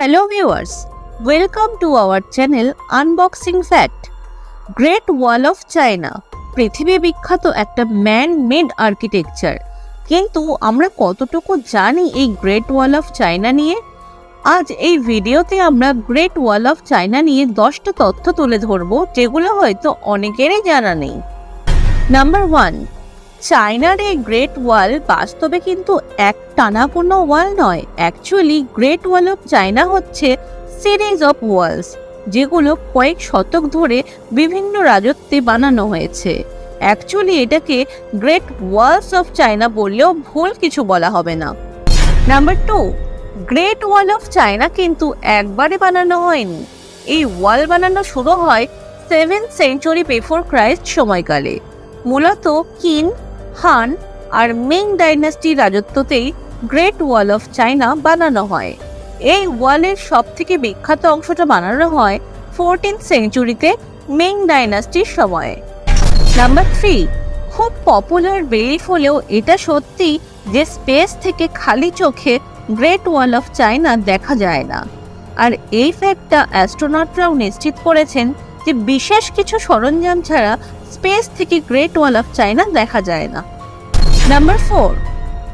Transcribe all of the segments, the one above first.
Hello viewers, welcome to our channel Unboxing Fact. Great wall of China পৃথিবী বিখ্যাত একটা man made architecture কিন্তু আমরা কতটুকু জানি এই গ্রেট ওয়াল অফ চায়না নিয়ে? আজ এই ভিডিওতে আমরা গ্রেট ওয়াল অফ চায়না নিয়ে দশটা তথ্য তুলে ধরবো যেগুলো হয়তো অনেকেরই জানা নেই। নাম্বার ওয়ান চায়নার এই গ্রেট ওয়াল বাস্তবে কিন্তু এক টানা কোনো ওয়াল নয়। Actually great wall of China হচ্ছে সিরিজ অফ ওয়ালস যেগুলো কয়েক শতক ধরে বিভিন্ন রাজত্বে বানানো হয়েছে। অ্যাকচুয়ালি এটাকে গ্রেট ওয়ালস অফ চায়না বললেও ভুল কিছু বলা হবে না। Number two great wall of China কিন্তু একবারে বানানো হয়নি। এই ওয়াল বানানো শুরু হয় সেভেন সেঞ্চুরি বিফোর ক্রাইস্ট সময়কালে। মূলত কিন হান আর মিং ডাইনাস্টির রাজত্বতেই গ্রেট ওয়াল অফ চায়না বানানো হয়। এই ওয়ালের সব থেকে বিখ্যাত অংশটা বানানো হয় ফোরটিন সেঞ্চুরিতে মিং ডাইনাস্টির সময়ে। নাম্বার থ্রি, খুব পপুলার বিলিফ হলেও এটা সত্যি যে স্পেস থেকে খালি চোখে গ্রেট ওয়াল অফ চায়না দেখা যায় না। আর এই ফ্যাক্টটা অ্যাস্ট্রোনটরাও নিশ্চিত করেছেন যে বিশেষ কিছু সরঞ্জাম ছাড়া স্পেস থেকে গ্রেট ওয়াল অফ চায়না দেখা যায় না। Number four,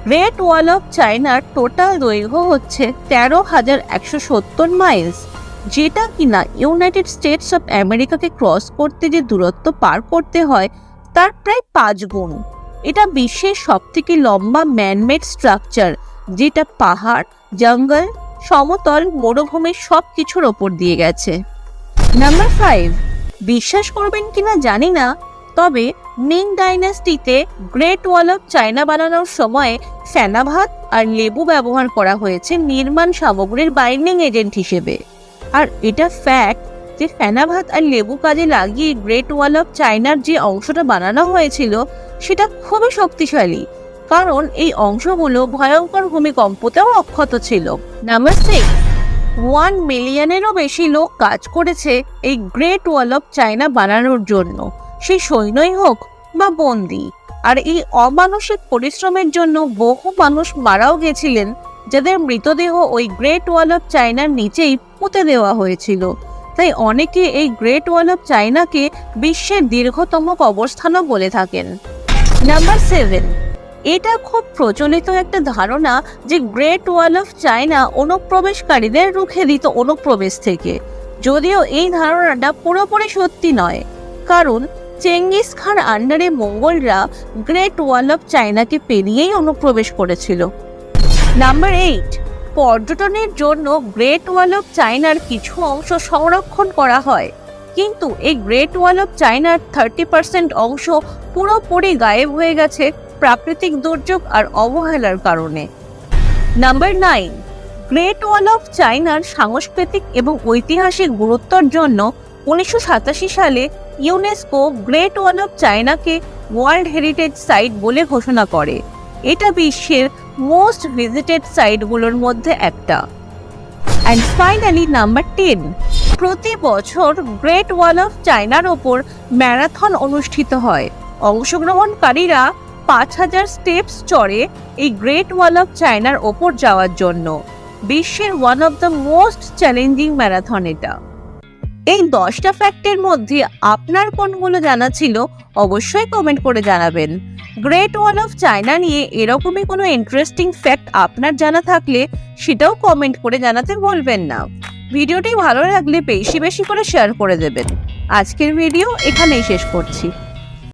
great wall of চায়নার টোটাল দৈর্ঘ্য হচ্ছে তেরো হাজার একশো সত্তর মাইলস, যেটা কিনা ইউনাইটেড স্টেটস অফ আমেরিকাকে ক্রস করতে যে দূরত্ব পার করতে হয়, তার প্রায় পাঁচ গুণ। এটা বিশ্বের সবথেকে লম্বা ম্যানমেড স্ট্রাকচার যেটা পাহাড়, জঙ্গল, সমতল মরুভূমি সব কিছুর ওপর দিয়ে গেছে। নাম্বার ফাইভ বিশ্বাস করবেন কিনা জানি না তবে নিং ডাইনাস্টিতে গ্রেট ওয়াল অফ চায়না বানানোর সময় ফেনাভাত আর লেবু ব্যবহার করা হয়েছে নির্মাণ সামগ্রীর বাইন্ডিং এজেন্ট হিসেবে। আর এটা ফ্যাক্ট যে ফেনাভাত আর লেবু কাজে লাগিয়ে গ্রেট ওয়াল অফ চায়নার যে অংশটা বানানো হয়েছিল, সেটা খুবই শক্তিশালী। কারণ এই অংশগুলো ভয়ঙ্কর ভূমিকম্পতেও অক্ষত ছিল। নাম্বার সিক্স ওয়ান মিলিয়নেরও বেশি লোক কাজ করেছে এই গ্রেট ওয়াল অফ চায়না বানানোর জন্য। সে সৈন্যই হোক বা বন্দি। আর এই অমানসিক পরিশ্রমের জন্য বহু মানুষ মারাও গেছিলেন, যাদের মৃতদেহ ওই গ্রেট ওয়াল অফ চায়নার নিচেই পুঁতে দেওয়া হয়েছিল। তাই অনেকে এই গ্রেট ওয়াল অফ চায়নাকে বিশ্বের দীর্ঘতম কবরস্থানও বলে থাকেন। Number seven. এটা খুব প্রচলিত একটা ধারণা যে গ্রেট ওয়াল অফ চায়না অনুপ্রবেশকারীদের রুখে দিত অনুপ্রবেশ থেকে। যদিও এই ধারণাটা পুরোপুরি সত্যি নয়। কারণ চেঙ্গিস খান আন্ডারে মঙ্গলরা গ্রেট ওয়াল অফ চায়নাকে পেরিয়েই অনুপ্রবেশ করেছিল। নাম্বার এইট, পর্যটনের জন্য গ্রেট ওয়াল অফ চায়নার কিছু অংশ সংরক্ষণ করা হয়। কিন্তু এই গ্রেট ওয়াল অফ চায়নার থার্টি পার্সেন্ট অংশ পুরোপুরি গায়েব হয়ে গেছে প্রাকৃতিক দুর্যোগ আর অবহেলার কারণে। Number nine, great wall of চায়নার সাংস্কৃতিক এবং ঐতিহাসিক গুরুত্বর জন্য উনিশশো সাতাশি সালে ইউনেস্কো গ্রেট ওয়াল অফ চায়নাকে ওয়ার্ল্ড হেরিটেজ সাইট বলে ঘোষণা করে। এটা বিশ্বের মোস্ট ভিজিটেড সাইটগুলোর মধ্যে একটা। অ্যান্ড ফাইনালি নাম্বার টেন প্রতি বছর গ্রেট ওয়াল অফ চায়নার ওপর ম্যারাথন অনুষ্ঠিত হয়। অংশগ্রহণকারীরা পাঁচ হাজার স্টেপস চড়ে এই গ্রেট ওয়াল অফ চায়নার ওপর যাওয়ার জন্য। বিশ্বের one of the most challenging marathon এটা। এই দশটা ফ্যাক্টের মধ্যে আপনার কোনগুলো জানা ছিল অবশ্যই কমেন্ট করে জানাবেন। গ্রেট ওয়াল অফ চায়না নিয়ে এরকমই কোনো ইন্টারেস্টিং ফ্যাক্ট আপনার জানা থাকলে সেটাও কমেন্ট করে জানাতে বলবেন না। ভিডিওটি ভালো লাগলে বেশি বেশি করে শেয়ার করে দেবেন। আজকের ভিডিও এখানেই শেষ করছি।